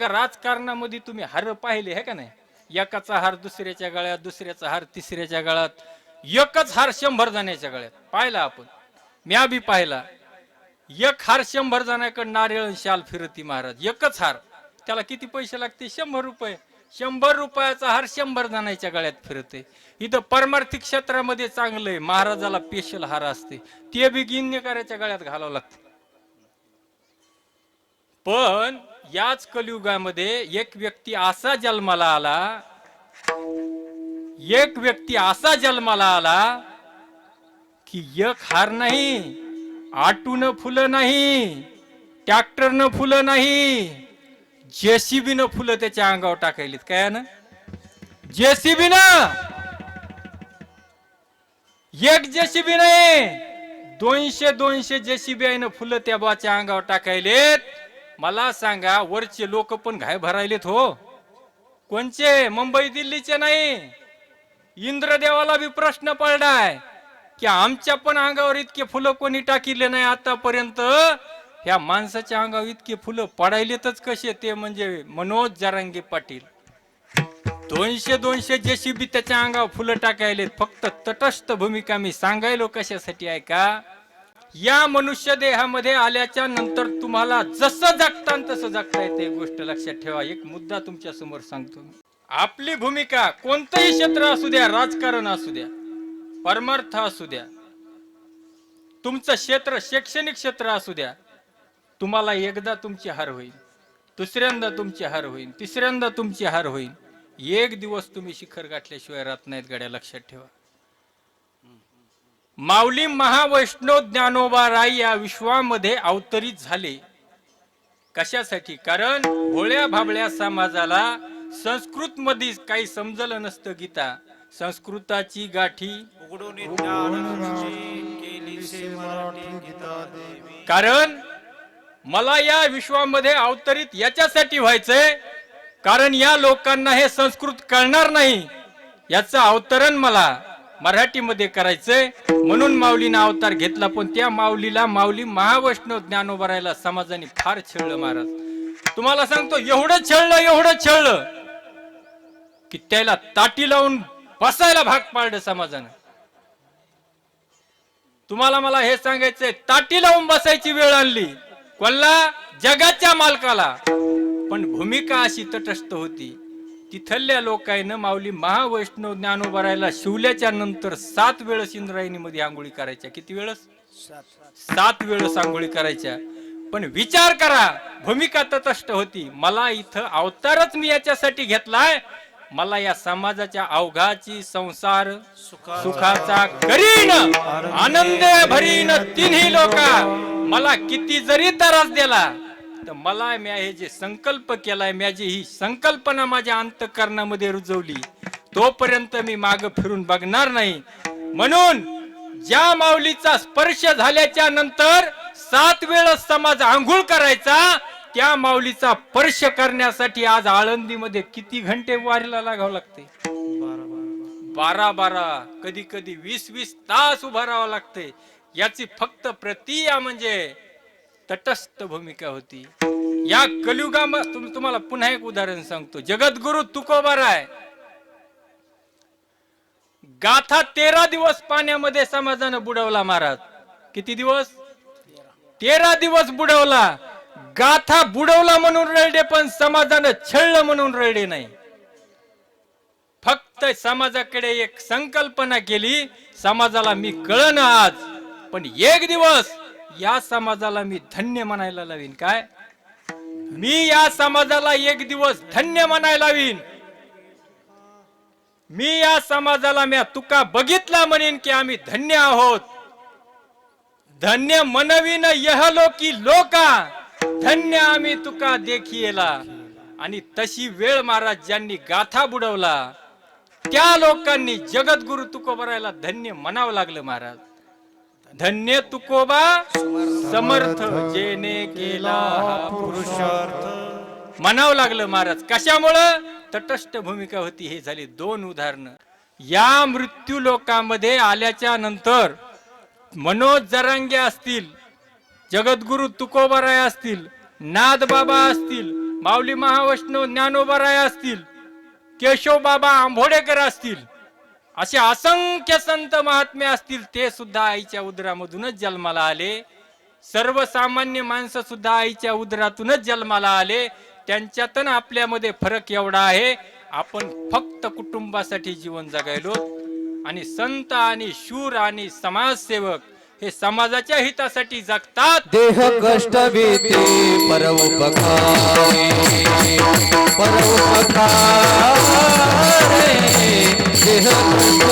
राजकारणामध्ये तुम्ही हार पाहिले हे का नाही? एकाचा हार दुसऱ्याच्या गळ्यात दुसऱ्याचा हार तिसऱ्याच्या गळ्यात एकच हार शंभर जाण्याच्या गळ्यात. पाहिला आपण? म्या बी पाहिला. एक हार शंभर जाण्याकडे नारळ शाल फिरती महाराज. एकच हार. त्याला किती पैसे लागते? शंभर रुपये. शंभर रुपयाचा हार शंभर जणांच्या गळ्यात फिरते इथं परमार्थिक क्षेत्रामध्ये चांगलं आहे महाराजाला पेशल हार असते. ते बी गिन्यकाराच्या गळ्यात घालावं लागते. पण याच कलियुगामध्ये एक व्यक्ती असा जन्माला आला एक व्यक्ती असा जन्माला आला की एक हार नाही आटून फुलं नाही ट्रॅक्टरनं फुलं नाही जेसीबीनं फुलं त्याच्या अंगावर टाकायलीत. काय ना? जेसीबी एक जेसीबी नाही दोनशे दोनशे जेसीबी आहे ना फुलं त्या बाच्या अंगावर टाकायलेत. मला सांगा वरचे लोक पण घाय भरायलेत हो. कोणचे? मुंबई दिल्लीचे नाही. इंद्रदेवाला बी प्रश्न पडलाय की आमच्या पण अंगावर इतके फुलं कोणी टाकिले नाही आतापर्यंत? ह्या माणसाच्या अंगावर इतके फुलं पडायलेतच कसे ते म्हणजे मनोज जरांगे पाटील. दोनशे दोनशे जेसीबी त्याच्या अंगावर फुलं टाकायले फक्त तटस्थ भूमिका मी सांगायलो कशासाठी आहे का? या मनुष्य देहामध्ये आल्याच्यानंतर तुम्हाला जसं जगता तसं जगता येते एक गोष्ट लक्षात ठेवा. एक मुद्दा तुमच्यासमोर सांगतो मी. आपली भूमिका कोणतंही क्षेत्र असू द्या राजकारण असू द्या परमार्थ असू द्या तुमचं क्षेत्र शैक्षणिक क्षेत्र असू द्या तुम्हाला एकदा तुमची हार होईल दुसऱ्यांदा तुमची हार होईल तिसऱ्यांदा तुमची हार होईल. एक दिवस तुम्ही शिखर गाठल्याशिवाय राहत नाहीत गड्या लक्षात ठेवा. माऊली महावैष्णव ज्ञानोबा राय या विश्वामध्ये अवतरित झाले. कशासाठी? कारण भोळ्या भाबळ्या समाजाला संस्कृत मध्ये काही समजलं नसतं गीता. संस्कृताची गाठी. कारण मला या विश्वामध्ये अवतरित याच्यासाठी व्हायचंय कारण या लोकांना हे संस्कृत कळणार नाही याचं अवतरण मला. मराठीमध्ये करायचंय. म्हणून माऊलीनं अवतार घेतला पण त्या माऊलीला माऊली महावैष्णव ज्ञान उभारायला समाजाने फार छळलं महाराज. तुम्हाला सांगतो एवढं छळलं एवढं छळलं की त्याला ताटी लावून बसायला भाग पाडलं समाजानं. तुम्हाला मला हे सांगायचंय ताटी लावून बसायची वेळ आणली. कोल्हा जगाच्या मालकाला. पण भूमिका अशी तटस्थ होती तिथल्या लोकांना माऊली महावैष्णव ज्ञानोबरायला शिवल्याच्या नंतर सात वेळेस इंद्रायणीमध्ये आंघोळी करायच्या. किती वेळेस? सात वेळेस आंघोळी करायच्या. पण विचार करा भूमिका तटस्थ होती. मला इथं अवतारच मी याच्यासाठी घेतलाय. मला या समाजाच्या अवघाची संसार सुखाचा करीन. आनंद भरीन तिन्ही लोका मला किती जरी त्रास दिला तर मला म्या हे जे संकल्प केलाय म्या जी ही संकल्पना माझ्या अंतकरणामध्ये रुजवली तोपर्यंत मी माग फिरून बघणार नाही. म्हणून ज्या माऊलीचा स्पर्श झाल्याच्यानंतर सात वेळा समाज आंघोळ करायचा त्या माऊलीचा स्पर्श करण्यासाठी आज आळंदीमध्ये किती घंटे वारीला लागावं लागते? बारा बारा कधी कधी वीस वीस तास उभा राहावं लागते. याची फक्त प्रतिया म्हणजे तटस्थ भूमिका होती. या कलियुगामध्ये तुम- तुम्हाला पुन्हा एक उदाहरण सांगतो. जगद्गुरु तुकोबाराय गाथा तेरा दिवस पाण्यामध्ये समाजानं बुडवला महाराज. किती दिवस? तेरा दिवस बुडवला. गाथा बुडवला म्हणून रडले पण समाजानं छळलं म्हणून रडले नाही. फक्त समाजाकडे एक संकल्पना केली समाजाला मी कळन आज पण एक दिवस या समाजाला मी धन्य म्हणायला लावीन. काय? मी या समाजाला एक दिवस धन्य म्हणायला लावीन. मी या समाजाला म्या तुका बघितला म्हणेन की आम्ही धन्य आहोत. धन्य मनवीन यहलोकी लोका धन्य आम्ही तुका देखिएला आणि तशी वेळ महाराज ज्यांनी गाथा बुडवला त्या लोकांनी जगद्गुरु तुकोबरायला धन्य म्हणावं लागलं महाराज. धन्य तुकोबा समर्थ जेने केला पुरुषार्थ. म्हणावं लागलं महाराज कशामुळं? तटस्थ भूमिका होती हे झाली दोन उदाहरणं. या मृत्यू लोकांमध्ये आल्याच्यानंतर मनोज जरांगे असतील जगद्गुरु तुकोबराय असतील नादबाबा असतील माऊली महावैष्णव ज्ञानोबराय असतील केशव बाबा आंभोडेकर असतील असे असंख्य संत महात्मे असतील ते सुद्धा आईच्या उदरामधूनच जन्माला आले. सर्वसामान्य माणसं सुद्धा आईच्या उदरातूनच जन्माला आले. त्यांच्यातन आपल्यामध्ये फरक एवढा आहे आपण फक्त कुटुंबासाठी जीवन जगायलो. आणि संत आणि शूर आणि समाजसेवक हे समाजाच्या हितासाठी जगतात. देह कष्ट भीती Oh, my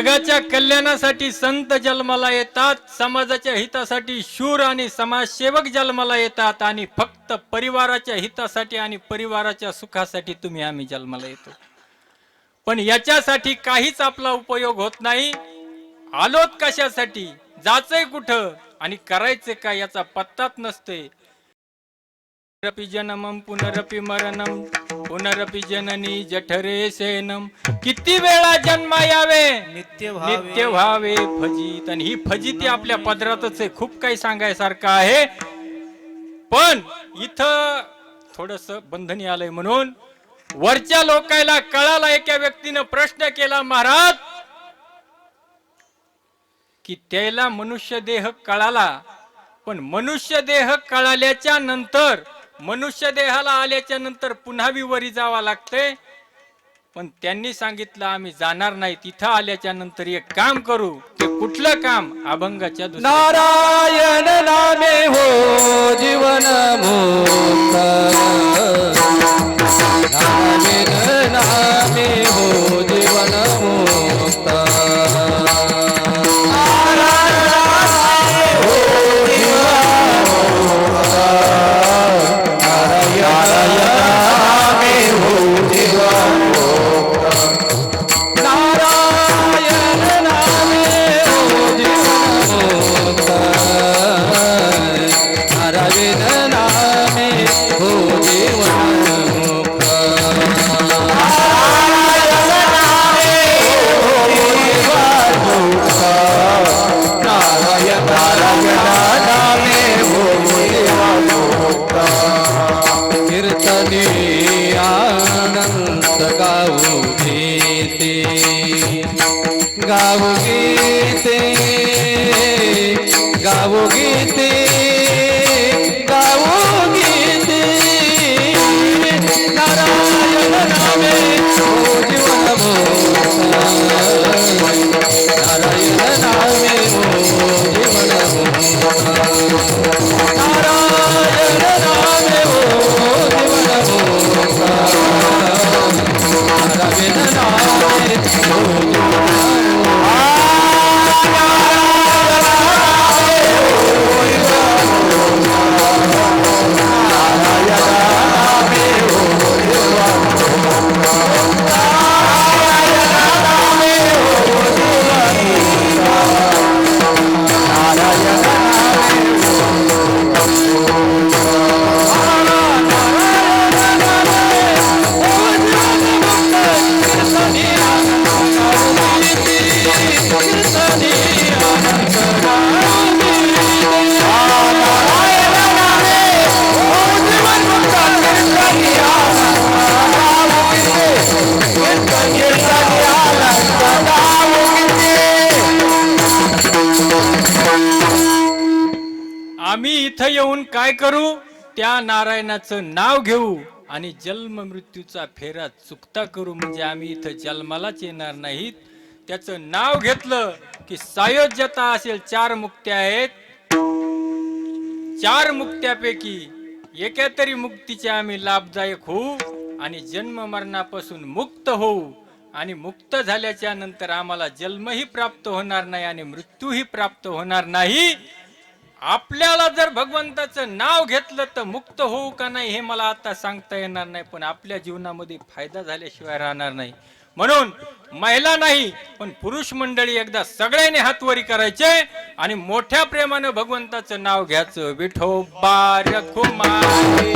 जगाच्या कल्याणासाठी संत जन्माला येतात समाजाच्या हितासाठी शूर आणि समाजसेवक जन्माला येतात आणि फक्त परिवाराच्या हितासाठी आणि परिवाराच्या सुखासाठी तुम्ही आम्ही जन्माला येतो. पण याच्यासाठी काहीच आपला उपयोग होत नाही. आलोत कशासाठी? जायचंय कुठं? आणि करायचं काय याचा पत्ताच नसते पुनरपि जनमम पुनरपि मरणम पुनरपि जननी जठरे सेनम। किती वेळा जन्म यावे? नित्य. नित्य व्हावे फजित. आणि ही फजिती आपल्या पदरातच आहे. खूप काही सांगायसारखं आहे. पण इथं थोडस बंधनी आलंय म्हणून वरच्या लोकायला कळाला एका व्यक्तीनं प्रश्न केला महाराज की त्याला मनुष्य देह कळाला पण मनुष्य देह कळाल्याच्या नंतर मनुष्य देहाला आल्याच्यानंतर पुन्हा विवरी जावा लागते पण त्यांनी सांगितलं आम्ही जाणार नाही तिथं आल्याच्यानंतर एक काम करू. ते कुठलं काम? अभंगाच्या नारायण नामे हो जीवन नारायण नामे हो খেতে इथं येऊन काय करू? त्या नारायणाचं नाव घेऊ आणि जन्म मृत्यूचा फेरा चुकता करू. म्हणजे आम्ही इथं जन्मालाच येणार नाहीत. त्याचं नाव घेतलं की सायोज्यता असेल चार मुक्त्या आहेत. चार मुक्त्यापैकी एका तरी मुक्तीचे आम्ही लाभदायक होऊ आणि जन्म मरणापासून मुक्त होऊ. आणि मुक्त झाल्याच्यानंतर आम्हाला जन्मही प्राप्त होणार नाही आणि मृत्यूही प्राप्त होणार नाही. आपल्याला जर भगवंताचं नाव घेतलं तर मुक्त होऊ का नाही हे मला आता सांगता येणार नाही पण आपल्या जीवनामध्ये फायदा झाल्याशिवाय राहणार नाही. म्हणून महिला नाही पण पुरुष मंडळी एकदा सगळ्यांनी हातवरी करायचे आणि मोठ्या प्रेमानं भगवंताचं नाव घ्यायचं. विठोबा रखुमाई